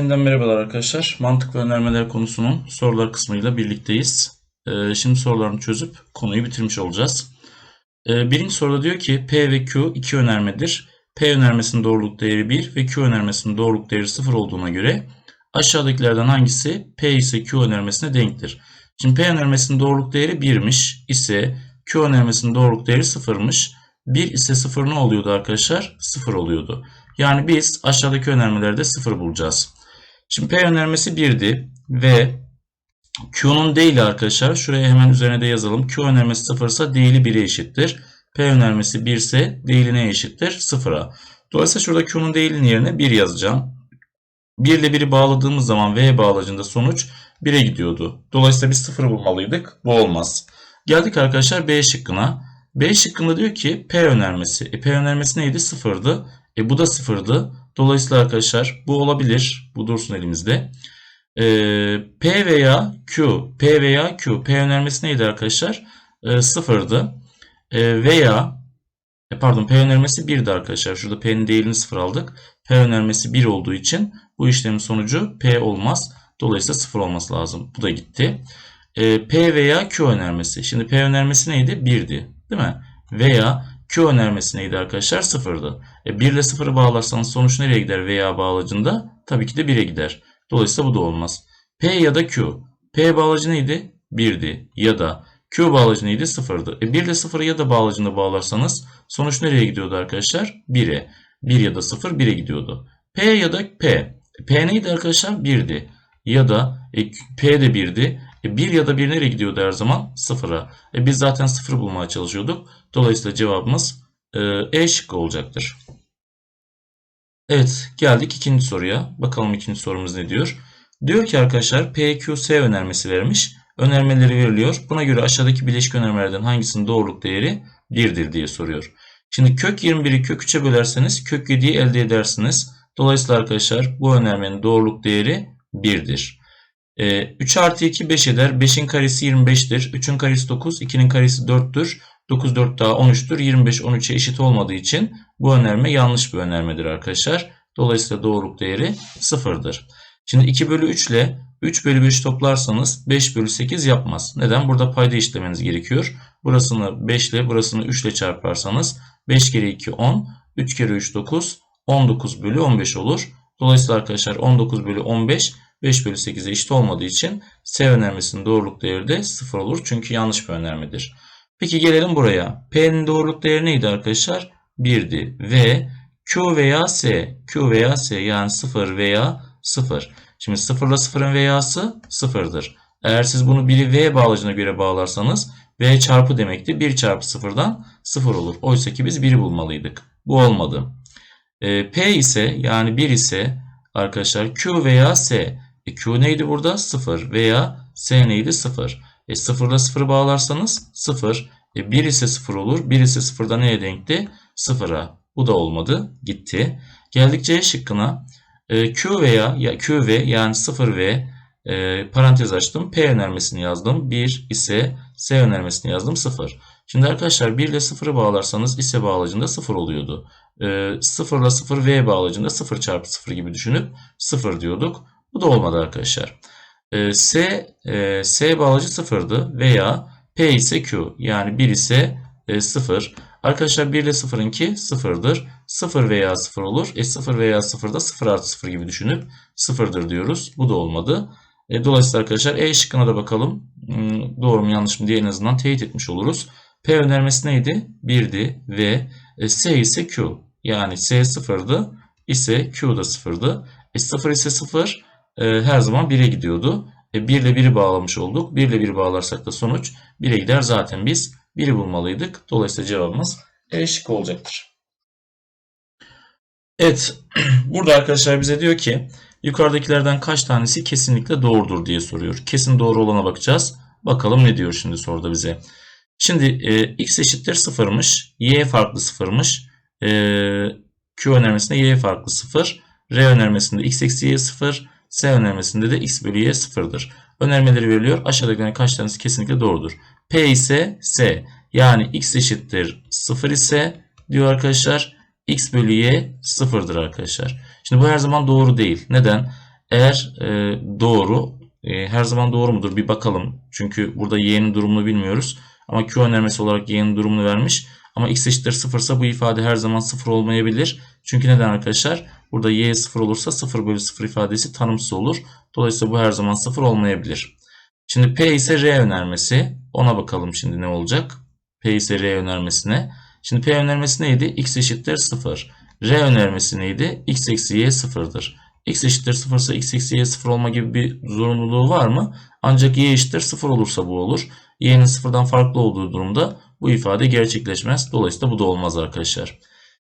Yeniden merhabalar arkadaşlar. Mantık ve önermeler konusunun sorular kısmıyla birlikteyiz. Ee, şimdi sorularını çözüp konuyu bitirmiş olacağız. Ee, birinci soruda diyor ki P ve Q iki önermedir. P önermesinin doğruluk değeri 1 ve Q önermesinin doğruluk değeri 0 olduğuna göre aşağıdakilerden hangisi P ise Q önermesine denktir? Şimdi P önermesinin doğruluk değeri 1'miş ise Q önermesinin doğruluk değeri 0'mış. 1 ise 0 ne oluyordu arkadaşlar? 0 oluyordu. Yani biz aşağıdaki önermelerde 0 bulacağız. Şimdi P önermesi 1'di ve Q'nun değili arkadaşlar şuraya hemen üzerine de yazalım. Q önermesi 0 ise değili 1'e eşittir. P önermesi 1 ise değili neye eşittir? 0'a. Dolayısıyla şurada Q'nun değilinin yerine 1 yazacağım. 1 ile 1'i bağladığımız zaman V bağlacında sonuç 1'e gidiyordu. Dolayısıyla biz 0 bulmalıydık. Bu olmaz. Geldik arkadaşlar B şıkkına. B şıkkında diyor ki P önermesi. E, P önermesi neydi? 0'dı. E, bu da 0'dı. Dolayısıyla arkadaşlar bu olabilir. Bu dursun elimizde. E, P veya Q. P veya Q. P önermesi neydi arkadaşlar? E, 0'dı. E, veya e, pardon P önermesi 1'di arkadaşlar. Şurada P'nin değerini 0 aldık. P önermesi 1 olduğu için bu işlemin sonucu P olmaz. Dolayısıyla 0 olması lazım. Bu da gitti. E, P veya Q önermesi. Şimdi P önermesi neydi? 1'di. Değil mi? Veya Q önermesi neydi arkadaşlar? 0'dı. E, 1 ile 0'ı bağlarsanız sonuç nereye gider veya bağlacında? Tabii ki de 1'e gider. Dolayısıyla bu da olmaz. P ya da Q. P bağlacı neydi? 1'di. Ya da Q bağlacı neydi? 0'dı. E 1 ile 0'ı ya da bağlacında bağlarsanız sonuç nereye gidiyordu arkadaşlar? 1'e. 1 ya da 0 1'e gidiyordu. P ya da P. P neydi arkadaşlar? 1'di. Ya da e, P de 1'di. E, 1 ya da 1 nereye gidiyordu her zaman? 0'a. E, biz zaten 0 bulmaya çalışıyorduk. Dolayısıyla cevabımız e, E şıkkı olacaktır. Evet geldik ikinci soruya. Bakalım ikinci sorumuz ne diyor. Diyor ki arkadaşlar PQS önermesi vermiş. Önermeleri veriliyor. Buna göre aşağıdaki bileşik önermelerden hangisinin doğruluk değeri 1'dir diye soruyor. Şimdi kök 21'i kök 3'e bölerseniz kök 7'yi elde edersiniz. Dolayısıyla arkadaşlar bu önermenin doğruluk değeri 1'dir. E, 3 artı 2 5 eder. 5'in karesi 25'tir. 3'ün karesi 9. 2'nin karesi 4'tür. 9 4 daha 13'tür. 25 13'e eşit olmadığı için bu önerme yanlış bir önermedir arkadaşlar. Dolayısıyla doğruluk değeri 0'dır. Şimdi 2 bölü 3 ile 3 bölü 5 toplarsanız 5 bölü 8 yapmaz. Neden? Burada payda işlemeniz gerekiyor. Burasını 5 ile burasını 3 ile çarparsanız 5 kere 2 10. 3 kere 3 9. 19 bölü 15 olur. Dolayısıyla arkadaşlar 19 bölü 15 5 bölü 8'e eşit olmadığı için S önermesinin doğruluk değeri de 0 olur. Çünkü yanlış bir önermedir. Peki gelelim buraya. P'nin doğruluk değeri neydi arkadaşlar? 1'di. Ve Q veya S. Q veya S yani 0 veya 0. Şimdi 0 ile 0'ın veya'sı 0'dır. Eğer siz bunu 1'i V bağlacına göre bağlarsanız V çarpı demekti. 1 çarpı 0'dan 0 olur. Oysa ki biz 1'i bulmalıydık. Bu olmadı. E, P ise yani 1 ise arkadaşlar Q veya S. E, Q neydi burada? 0 veya S neydi? 0. E, 0 ile 0'ı bağlarsanız 0. E, 1 ise 0 olur. 1 ise 0'da neye denkti? 0'a. Bu da olmadı. Gitti. Geldik C şıkkına. E, Q veya ya Q ve yani 0 ve e, parantez açtım. P önermesini yazdım. 1 ise S önermesini yazdım. 0. Şimdi arkadaşlar 1 ile 0'ı bağlarsanız ise bağlacında 0 oluyordu. E, 0 ile 0 V bağlacında 0 çarpı 0 gibi düşünüp 0 diyorduk. Bu da olmadı arkadaşlar. E, S, S bağlacı 0'dı veya P ise Q yani 1 ise e, 0. Arkadaşlar 1 ile 0'ınki 0'dır. 0 veya 0 olur. E 0 veya 0 da 0 artı 0 gibi düşünüp 0'dır diyoruz. Bu da olmadı. E, dolayısıyla arkadaşlar E şıkkına da bakalım. Hmm, doğru mu yanlış mı diye en azından teyit etmiş oluruz. P önermesi neydi? 1'di ve e, S ise Q. Yani S 0'dı ise Q da 0'dı. E 0 ise 0 e, her zaman 1'e gidiyordu. E, 1 ile 1'i bağlamış olduk. 1 ile 1'i bağlarsak da sonuç 1'e gider. Zaten biz 1'i bulmalıydık. Dolayısıyla cevabımız E olacaktır. Evet. Burada arkadaşlar bize diyor ki yukarıdakilerden kaç tanesi kesinlikle doğrudur diye soruyor. Kesin doğru olana bakacağız. Bakalım ne diyor şimdi soruda bize. Şimdi e, x eşittir 0'mış. Y farklı 0'mış. E, Q önermesinde y farklı 0. R önermesinde x eksi y 0. S önermesinde de x bölü y 0'dır. Önermeleri veriliyor. Aşağıdakilerden kaç tanesi kesinlikle doğrudur. P ise S. Yani x eşittir 0 ise diyor arkadaşlar x bölü y 0'dır arkadaşlar. Şimdi bu her zaman doğru değil. Neden? Eğer e, doğru, e, her zaman doğru mudur bir bakalım. Çünkü burada y'nin durumunu bilmiyoruz. Ama Q önermesi olarak y'nin durumunu vermiş. Ama x eşittir 0 ise bu ifade her zaman 0 olmayabilir. Çünkü neden arkadaşlar? Burada y 0 olursa 0 bölü 0 ifadesi tanımsız olur. Dolayısıyla bu her zaman 0 olmayabilir. Şimdi P ise R önermesi. Ona bakalım şimdi ne olacak? P ise R önermesine. Şimdi P önermesi neydi? X eşittir 0. R önermesi neydi? X eksi Y 0'dır. X eşittir 0 ise X eksi Y 0 olma gibi bir zorunluluğu var mı? Ancak Y eşittir 0 olursa bu olur. Y'nin 0'dan farklı olduğu durumda bu ifade gerçekleşmez. Dolayısıyla bu da olmaz arkadaşlar.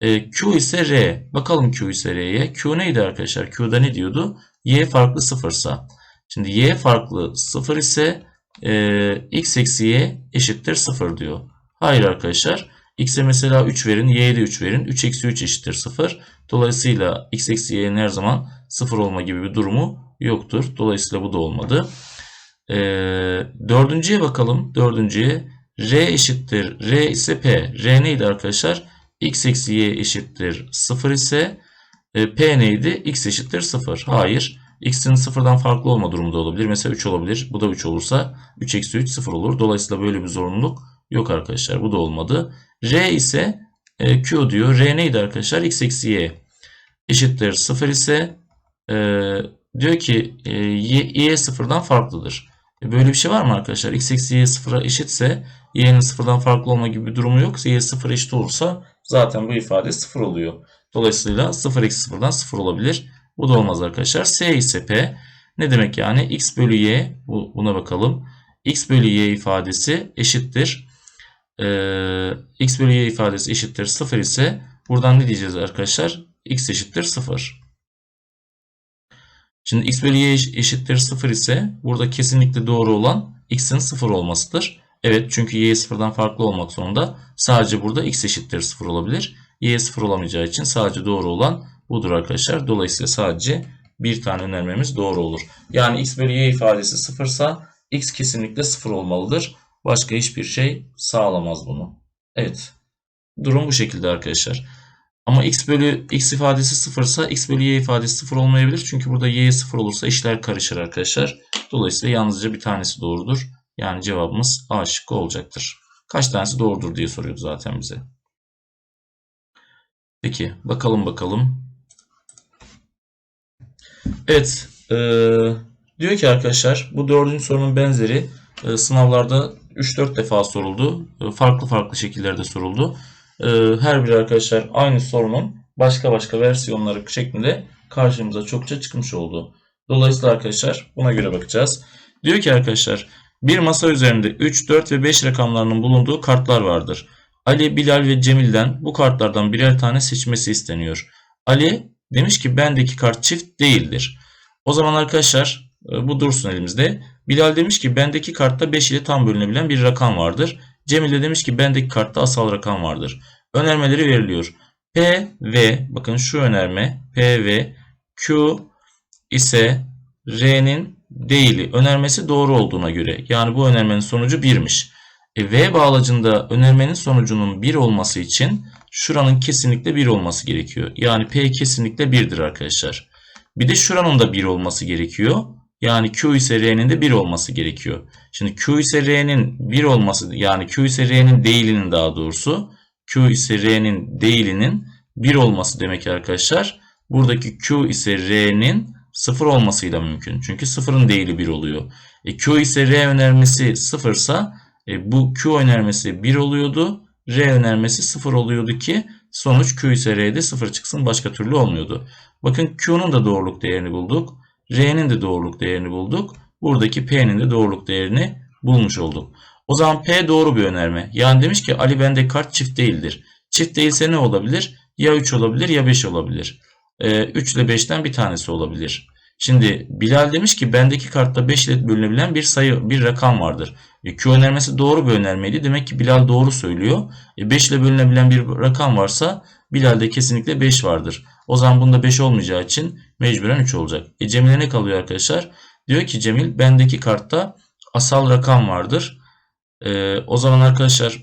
E, Q ise R. Bakalım Q ise R'ye. Q neydi arkadaşlar? Q'da ne diyordu? Y farklı 0 ise. Şimdi Y farklı 0 ise e, X eksi Y eşittir 0 diyor. Hayır arkadaşlar. X'e mesela 3 verin. Y'ye de 3 verin. 3 eksi 3 eşittir 0. Dolayısıyla X eksi Y'nin her zaman 0 olma gibi bir durumu yoktur. Dolayısıyla bu da olmadı. E, dördüncüye bakalım. Dördüncüye R eşittir. R ise P. R neydi arkadaşlar? X eksi Y eşittir 0 ise e, P neydi? X eşittir 0. Hayır. X'in 0'dan farklı olma durumu da olabilir. Mesela 3 olabilir. Bu da 3 olursa 3 eksi 3 0 olur. Dolayısıyla böyle bir zorunluluk yok arkadaşlar. Bu da olmadı. R ise e, Q diyor. R neydi arkadaşlar? X eksi Y eşittir 0 ise e, diyor ki e, Y 0'dan farklıdır. E, böyle bir şey var mı arkadaşlar? X eksi Y 0'a eşitse Y'nin 0'dan farklı olma gibi bir durumu yok. Y 0 eşit olursa zaten bu ifade 0 oluyor. Dolayısıyla 0 eksi 0'dan 0 olabilir. Bu da olmaz arkadaşlar. S ise P. Ne demek yani? X bölü Y. Buna bakalım. X bölü Y ifadesi eşittir. Ee, X bölü Y ifadesi eşittir 0 ise buradan ne diyeceğiz arkadaşlar? X eşittir 0. Şimdi X bölü Y eşittir 0 ise burada kesinlikle doğru olan X'in 0 olmasıdır. Evet çünkü Y sıfırdan farklı olmak zorunda. Sadece burada X eşittir 0 olabilir. Y 0 olamayacağı için sadece doğru olan budur arkadaşlar. Dolayısıyla sadece bir tane önermemiz doğru olur. Yani x bölü y ifadesi sıfırsa x kesinlikle sıfır olmalıdır. Başka hiçbir şey sağlamaz bunu. Evet. Durum bu şekilde arkadaşlar. Ama x bölü x ifadesi sıfırsa x bölü y ifadesi sıfır olmayabilir. Çünkü burada y sıfır olursa işler karışır arkadaşlar. Dolayısıyla yalnızca bir tanesi doğrudur. Yani cevabımız A şıkkı olacaktır. Kaç tanesi doğrudur diye soruyordu zaten bize. Peki bakalım bakalım. Evet. E, diyor ki arkadaşlar bu dördüncü sorunun benzeri e, sınavlarda 3-4 defa soruldu. E, farklı farklı şekillerde soruldu. E, her bir arkadaşlar aynı sorunun başka başka versiyonları şeklinde karşımıza çokça çıkmış oldu. Dolayısıyla arkadaşlar buna göre bakacağız. Diyor ki arkadaşlar bir masa üzerinde 3, 4 ve 5 rakamlarının bulunduğu kartlar vardır. Ali, Bilal ve Cemil'den bu kartlardan birer tane seçmesi isteniyor. Ali demiş ki bendeki kart çift değildir. O zaman arkadaşlar e, bu dursun elimizde. Bilal demiş ki bendeki kartta 5 ile tam bölünebilen bir rakam vardır. Cemil de demiş ki bendeki kartta asal rakam vardır. Önermeleri veriliyor. P ve bakın şu önerme P ve Q ise R'nin değili önermesi doğru olduğuna göre yani bu önermenin sonucu 1'miş. E, v bağlacında önermenin sonucunun 1 olması için şuranın kesinlikle 1 olması gerekiyor. Yani P kesinlikle 1'dir arkadaşlar. Bir de şuranın da 1 olması gerekiyor. Yani Q ise R'nin de 1 olması gerekiyor. Şimdi Q ise R'nin 1 olması yani Q ise R'nin değilinin daha doğrusu Q ise R'nin değilinin 1 olması demek arkadaşlar. Buradaki Q ise R'nin 0 olmasıyla mümkün. Çünkü 0'ın değili 1 oluyor. E, Q ise R önermesi 0 ise bu Q önermesi 1 oluyordu. R önermesi 0 oluyordu ki sonuç Q ise R'de 0 çıksın başka türlü olmuyordu. Bakın Q'nun da doğruluk değerini bulduk. R'nin de doğruluk değerini bulduk. Buradaki P'nin de doğruluk değerini bulmuş olduk. O zaman P doğru bir önerme. Yani demiş ki Ali bende kart çift değildir. Çift değilse ne olabilir? Ya 3 olabilir ya 5 olabilir. Ee, 3 ile 5'ten bir tanesi olabilir. Şimdi Bilal demiş ki bendeki kartta 5 ile bölünebilen bir sayı, bir rakam vardır. E, Q önermesi doğru bir önermeydi. Demek ki Bilal doğru söylüyor. E, 5 ile bölünebilen bir rakam varsa Bilal'de kesinlikle 5 vardır. O zaman bunda 5 olmayacağı için mecburen 3 olacak. E, Cemil'e ne kalıyor arkadaşlar? Diyor ki Cemil bendeki kartta asal rakam vardır. E, o zaman arkadaşlar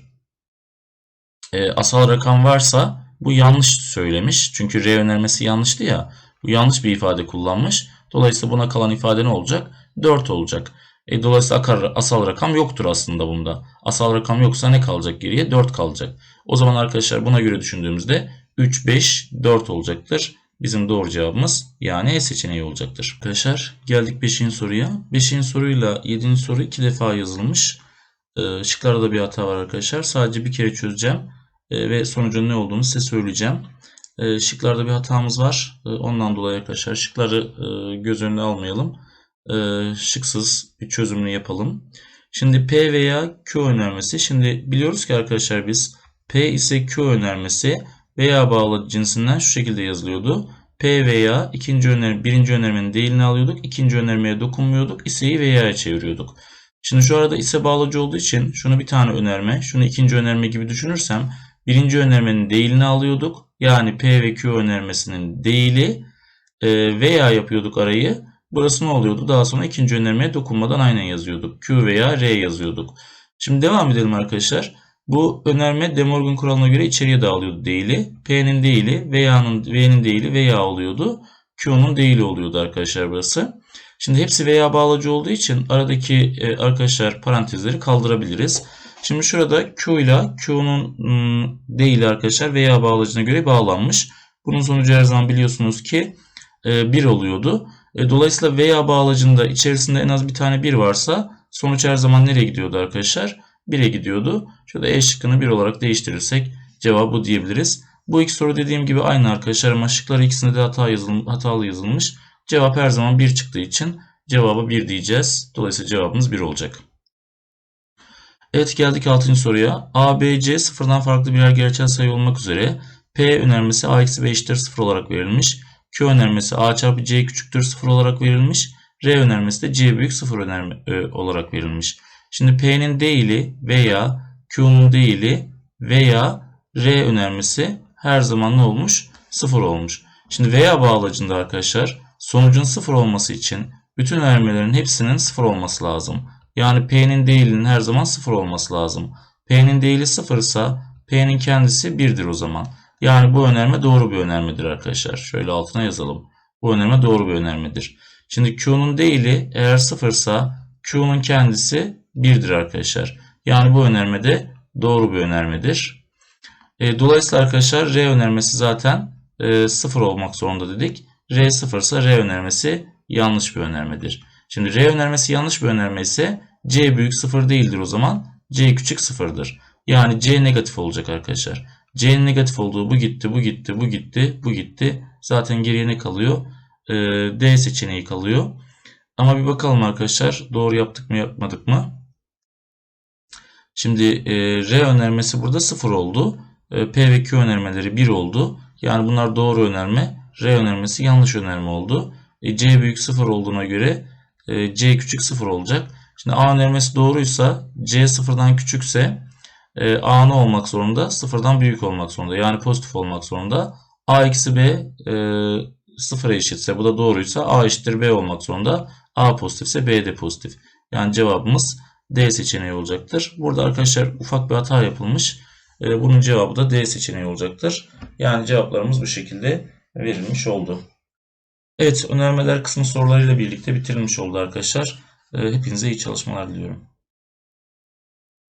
e, asal rakam varsa bu yanlış söylemiş. Çünkü R önermesi yanlıştı ya. Bu yanlış bir ifade kullanmış. Dolayısıyla buna kalan ifade ne olacak? 4 olacak. E, dolayısıyla akar, asal rakam yoktur aslında bunda. Asal rakam yoksa ne kalacak geriye? 4 kalacak. O zaman arkadaşlar buna göre düşündüğümüzde 3, 5, 4 olacaktır. Bizim doğru cevabımız yani E seçeneği olacaktır. Arkadaşlar geldik 5. soruya. 5. soruyla 7. soru iki defa yazılmış. E, şıklarda da bir hata var arkadaşlar. Sadece bir kere çözeceğim e, ve sonucun ne olduğunu size söyleyeceğim. E, şıklarda bir hatamız var. Ondan dolayı arkadaşlar şıkları e, göz önüne almayalım. Şıksız bir çözümünü yapalım. Şimdi P veya Q önermesi. Şimdi biliyoruz ki arkadaşlar biz P ise Q önermesi veya bağlı cinsinden şu şekilde yazılıyordu. P veya ikinci önerme, birinci önermenin değilini alıyorduk. ikinci önermeye dokunmuyorduk. İseyi veya'ya çeviriyorduk. Şimdi şu arada ise bağlacı olduğu için şunu bir tane önerme, şunu ikinci önerme gibi düşünürsem birinci önermenin değilini alıyorduk. Yani P ve Q önermesinin değili e, veya yapıyorduk arayı. Burası ne oluyordu? Daha sonra ikinci önermeye dokunmadan aynen yazıyorduk. Q veya R yazıyorduk. Şimdi devam edelim arkadaşlar. Bu önerme De Morgan kuralına göre içeriye dağılıyordu değili. P'nin değili veya'nın V'nin değili veya oluyordu. Q'nun değili oluyordu arkadaşlar burası. Şimdi hepsi veya bağlacı olduğu için aradaki e, arkadaşlar parantezleri kaldırabiliriz. Şimdi şurada Q ile Q'nun ım, değili arkadaşlar veya bağlacına göre bağlanmış. Bunun sonucu her zaman biliyorsunuz ki e, 1 oluyordu. E, dolayısıyla veya bağlacında içerisinde en az bir tane 1 varsa sonuç her zaman nereye gidiyordu arkadaşlar? 1'e gidiyordu. Şurada E şıkkını 1 olarak değiştirirsek cevabı bu diyebiliriz. Bu iki soru dediğim gibi aynı arkadaşlar ama şıklar ikisinde de hata yazılmış, hatalı yazılmış. Cevap her zaman 1 çıktığı için cevaba 1 diyeceğiz. Dolayısıyla cevabımız 1 olacak. Evet geldik 6. soruya. A, B, C sıfırdan farklı birer gerçel sayı olmak üzere P önermesi A eksi B eşittir 0 olarak verilmiş. Q önermesi A çarpı C küçüktür 0 olarak verilmiş. R önermesi de C büyük 0 önerme, e, olarak verilmiş. Şimdi P'nin değili veya Q'nun değili veya R önermesi her zaman ne olmuş? 0 olmuş. Şimdi veya bağlacında arkadaşlar sonucun 0 olması için bütün önermelerin hepsinin 0 olması lazım. Yani P'nin değilinin her zaman 0 olması lazım. P'nin değili 0 ise P'nin kendisi 1'dir o zaman. Yani bu önerme doğru bir önermedir arkadaşlar. Şöyle altına yazalım. Bu önerme doğru bir önermedir. Şimdi Q'nun değili eğer 0 ise Q'nun kendisi 1'dir arkadaşlar. Yani bu önerme de doğru bir önermedir. E, dolayısıyla arkadaşlar R önermesi zaten e, 0 olmak zorunda dedik. R 0 ise R önermesi yanlış bir önermedir. Şimdi R önermesi yanlış bir önerme ise C büyük 0 değildir o zaman. C küçük 0'dır. Yani C negatif olacak arkadaşlar. C'nin negatif olduğu bu gitti, bu gitti, bu gitti, bu gitti. Zaten geriye ne kalıyor? Ee, D seçeneği kalıyor. Ama bir bakalım arkadaşlar. Doğru yaptık mı yapmadık mı? Şimdi e, R önermesi burada 0 oldu. E, P ve Q önermeleri 1 oldu. Yani bunlar doğru önerme. R önermesi yanlış önerme oldu. E, C büyük 0 olduğuna göre e, C küçük 0 olacak. Şimdi A önermesi doğruysa C sıfırdan küçükse e, A ne olmak zorunda? Sıfırdan büyük olmak zorunda. Yani pozitif olmak zorunda. A eksi B e, sıfıra eşitse bu da doğruysa A eşittir B olmak zorunda. A pozitifse B de pozitif. Yani cevabımız D seçeneği olacaktır. Burada arkadaşlar ufak bir hata yapılmış. E, bunun cevabı da D seçeneği olacaktır. Yani cevaplarımız bu şekilde verilmiş oldu. Evet önermeler kısmı sorularıyla birlikte bitirilmiş oldu arkadaşlar. Hepinize iyi çalışmalar diliyorum.